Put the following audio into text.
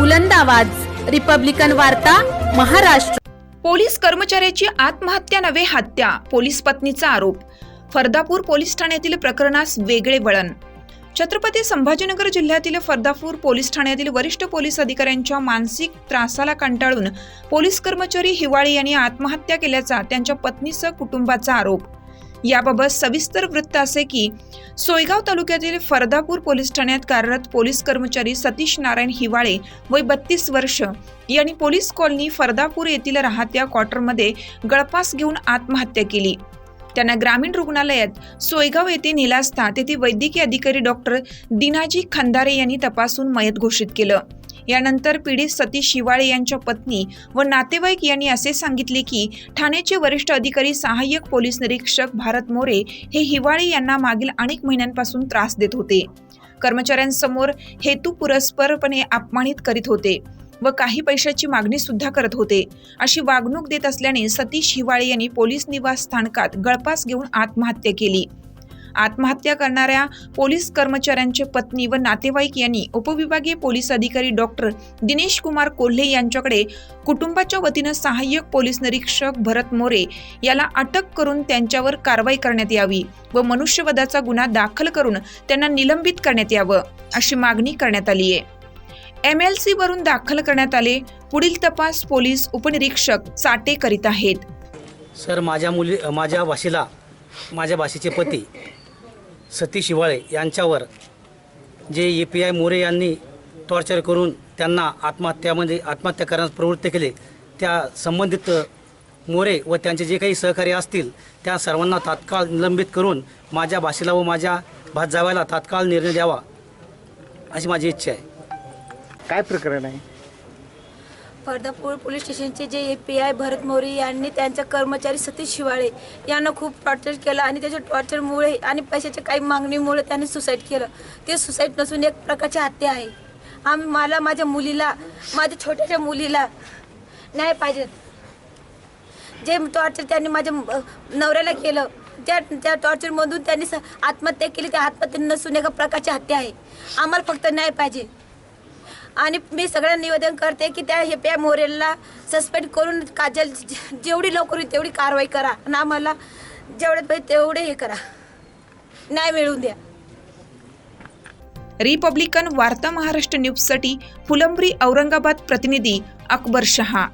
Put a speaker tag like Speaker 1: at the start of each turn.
Speaker 1: बुलंद आवाज. रिपब्लिकन वार्ता महाराष्ट्र.
Speaker 2: पोलीस कर्मचाऱ्याची आत्महत्या नव्हे हत्या पोलीस पत्नीचा आरोप. फर्दापूर पोलीस ठाण्यातील प्रकरणास वेगळे वळण. छत्रपती संभाजीनगर जिल्ह्यातील फर्दापूर पोलीस ठाण्यातील वरिष्ठ पोलीस अधिकाऱ्यांच्या मानसिक त्रासाला कंटाळून पोलीस कर्मचारी हिवाळी यांनी आत्महत्या केल्याचा त्यांच्या पत्नीसह कुटुंबाचा आरोप. याबाबत सविस्तर वृत्त असे की सोयगाव तालुक्यातील फर्दापूर पोलीस ठाण्यात कार्यरत पोलीस कर्मचारी सतीश नारायण हिवाळे वय बत्तीस वर्ष यांनी पोलीस कॉलनी फरदापूर येथील राहत्या क्वार्टरमध्ये गळपास घेऊन आत्महत्या केली. त्यांना ग्रामीण रुग्णालयात सोयगाव येथे नेला असता तेथे वैद्यकीय अधिकारी डॉक्टर दिनाजी खंदारे यांनी तपासून मयत घोषित केलं. यानंतर पीडित सतीश शिवाळे यांच्या पत्नी व नातेवाईक यांनी असे सांगितले की ठाण्याचे वरिष्ठ अधिकारी सहाय्यक पोलीस निरीक्षक भारत मोरे हे हिवाळे यांना मागील अनेक महिन्यांपासून त्रास देत होते. कर्मचाऱ्यांसमोर हेतू पुरस्परपणे अपमानित करीत होते व काही पैशाची मागणी सुद्धा करत होते. अशी वागणूक देत असल्याने सतीश हिवाळे यांनी पोलीस निवास स्थानकात गळपास घेऊन आत्महत्या केली. आत्महत्या करणाऱ्या पोलीस कर्मचाऱ्यांचे पत्नी व नातेवाईक यांनी उपविभागीय पोलीस अधिकारी डॉक्टर दिनेश कुमार कोल्हे यांच्याकडे कुटुंबाच्या वतीनं सहाय्यक पोलीस निरीक्षक भरत मोरे याला अटक करून त्यांच्यावर कारवाई करण्यात यावी व मनुष्यवधाचा गुन्हा दाखल करून त्यांना निलंबित करण्यात यावं अशी मागणी करण्यात आली आहे. एम एल सी वरून दाखल करण्यात आले पुढील तपास पोलीस उपनिरीक्षक साटे करीत आहेत.
Speaker 3: सर माझ्या मुली माझ्या वाशीला माझ्या भाषेचे पती सतीश शिवाळे यांच्यावर जे ए पी आय मोरे यांनी टॉर्चर करून त्यांना आत्महत्यामध्ये म्हणजे आत्महत्या करण्यास प्रवृत्त केले त्या संबंधित मोरे व त्यांचे जे काही सहकारी असतील त्या सर्वांना तात्काळ निलंबित करून माझ्या भाषेला व माझ्या भातजाव्याला तात्काळ निर्णय द्यावा अशी माझी इच्छा आहे.
Speaker 4: काय प्रकरण आहे?
Speaker 5: फर्दापूर पोलीस स्टेशनचे जे ए पी आय भरत मोरी यांनी त्यांचा कर्मचारी सतीश शिवाळे यांना खूप टॉर्चर केलं आणि त्याच्या टॉर्चरमुळे आणि पैशाच्या काही मागणीमुळे त्यांनी सुसाईड केलं. ते सुसाईड नसून एक प्रकारची हत्या आहे. आम्ही मला माझ्या मुलीला माझ्या छोट्याच्या मुलीला न्याय पाहिजे. जे टॉर्चर त्यांनी माझ्या नवऱ्याला केलं त्या त्या टॉर्चरमधून त्यांनी स- आत्महत्या केली त्या आत्महत्या नसून एका प्रकारची हत्या आहे. आम्हाला फक्त न्याय पाहिजे. आणि मी सगळ्यांना निवेदन करते की त्या हे प्या मोरेलला सस्पेंड करून काजल जेवढी लवकर होईल तेवढी कारवाई करा. आणि आम्हाला जेवढ्यात पाहिजे तेवढे हे करा. न्याय मिळवून द्या.
Speaker 2: रिपब्लिकन वार्ता महाराष्ट्र न्यूजसाठी फुलंब्री औरंगाबाद प्रतिनिधी अकबर शहा.